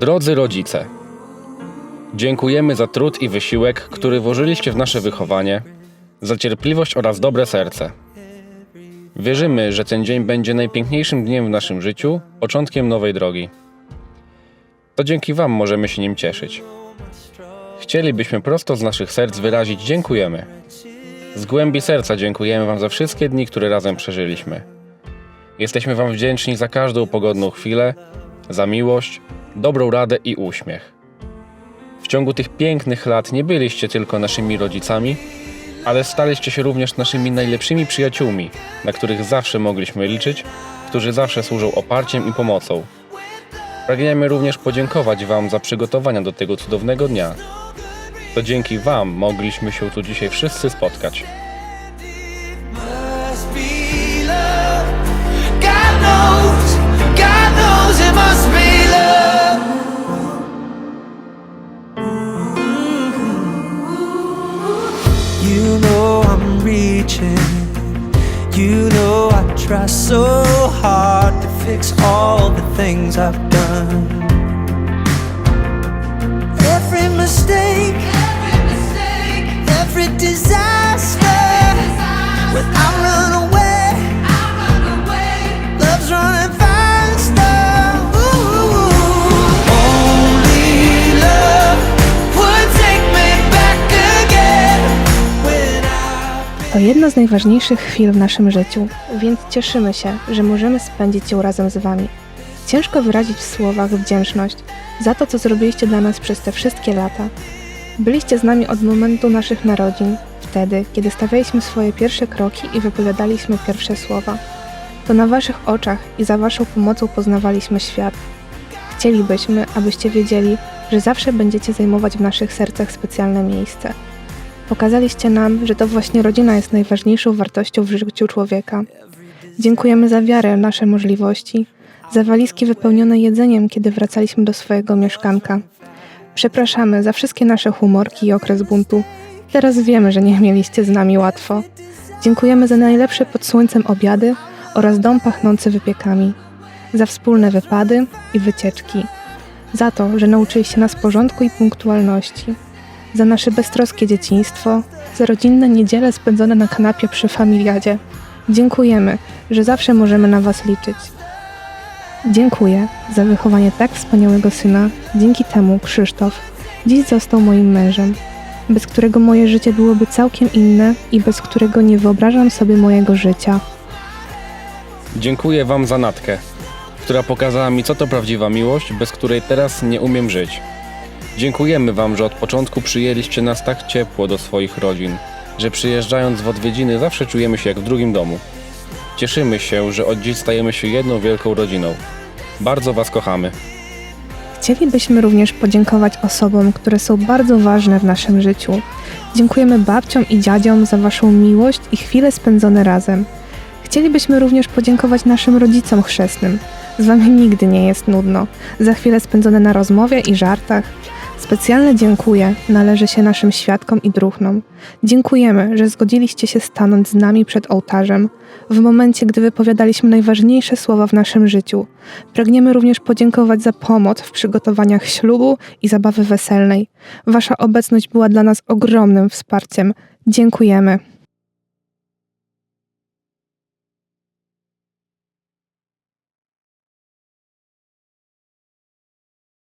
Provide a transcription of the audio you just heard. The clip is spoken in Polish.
Drodzy rodzice, dziękujemy za trud i wysiłek, który włożyliście w nasze wychowanie, za cierpliwość oraz dobre serce. Wierzymy, że ten dzień będzie najpiękniejszym dniem w naszym życiu, początkiem nowej drogi. To dzięki Wam możemy się nim cieszyć. Chcielibyśmy prosto z naszych serc wyrazić dziękujemy. Z głębi serca dziękujemy Wam za wszystkie dni, które razem przeżyliśmy. Jesteśmy Wam wdzięczni za każdą pogodną chwilę, za miłość, dobrą radę i uśmiech. W ciągu tych pięknych lat nie byliście tylko naszymi rodzicami, ale staliście się również naszymi najlepszymi przyjaciółmi, na których zawsze mogliśmy liczyć, którzy zawsze służą oparciem i pomocą. Pragniemy również podziękować Wam za przygotowania do tego cudownego dnia. To dzięki Wam mogliśmy się tu dzisiaj wszyscy spotkać. Know I'm reaching. You know I try so hard to fix all the things I've done. To jedna z najważniejszych chwil w naszym życiu, więc cieszymy się, że możemy spędzić ją razem z Wami. Ciężko wyrazić w słowach wdzięczność za to, co zrobiliście dla nas przez te wszystkie lata. Byliście z nami od momentu naszych narodzin, wtedy, kiedy stawialiśmy swoje pierwsze kroki i wypowiadaliśmy pierwsze słowa. To na Waszych oczach i za Waszą pomocą poznawaliśmy świat. Chcielibyśmy, abyście wiedzieli, że zawsze będziecie zajmować w naszych sercach specjalne miejsce. Pokazaliście nam, że to właśnie rodzina jest najważniejszą wartością w życiu człowieka. Dziękujemy za wiarę nasze możliwości, za walizki wypełnione jedzeniem, kiedy wracaliśmy do swojego mieszkanka. Przepraszamy za wszystkie nasze humorki i okres buntu. Teraz wiemy, że nie mieliście z nami łatwo. Dziękujemy za najlepsze pod słońcem obiady oraz dom pachnący wypiekami. Za wspólne wypady i wycieczki. Za to, że nauczyliście nas porządku i punktualności za nasze beztroskie dzieciństwo, za rodzinne niedziele spędzone na kanapie przy familiadzie. Dziękujemy, że zawsze możemy na Was liczyć. Dziękuję za wychowanie tak wspaniałego syna. Dzięki temu Krzysztof dziś został moim mężem, bez którego moje życie byłoby całkiem inne i bez którego nie wyobrażam sobie mojego życia. Dziękuję Wam za Natkę, która pokazała mi, co to prawdziwa miłość, bez której teraz nie umiem żyć. Dziękujemy Wam, że od początku przyjęliście nas tak ciepło do swoich rodzin, że przyjeżdżając w odwiedziny zawsze czujemy się jak w drugim domu. Cieszymy się, że od dziś stajemy się jedną wielką rodziną. Bardzo Was kochamy. Chcielibyśmy również podziękować osobom, które są bardzo ważne w naszym życiu. Dziękujemy babciom i dziadziom za Waszą miłość i chwile spędzone razem. Chcielibyśmy również podziękować naszym rodzicom chrzestnym. Z Wami nigdy nie jest nudno. Za chwile spędzone na rozmowie i żartach. Specjalne dziękuję należy się naszym świadkom i druhnom. Dziękujemy, że zgodziliście się stanąć z nami przed ołtarzem w momencie, gdy wypowiadaliśmy najważniejsze słowa w naszym życiu. Pragniemy również podziękować za pomoc w przygotowaniach ślubu i zabawy weselnej. Wasza obecność była dla nas ogromnym wsparciem. Dziękujemy.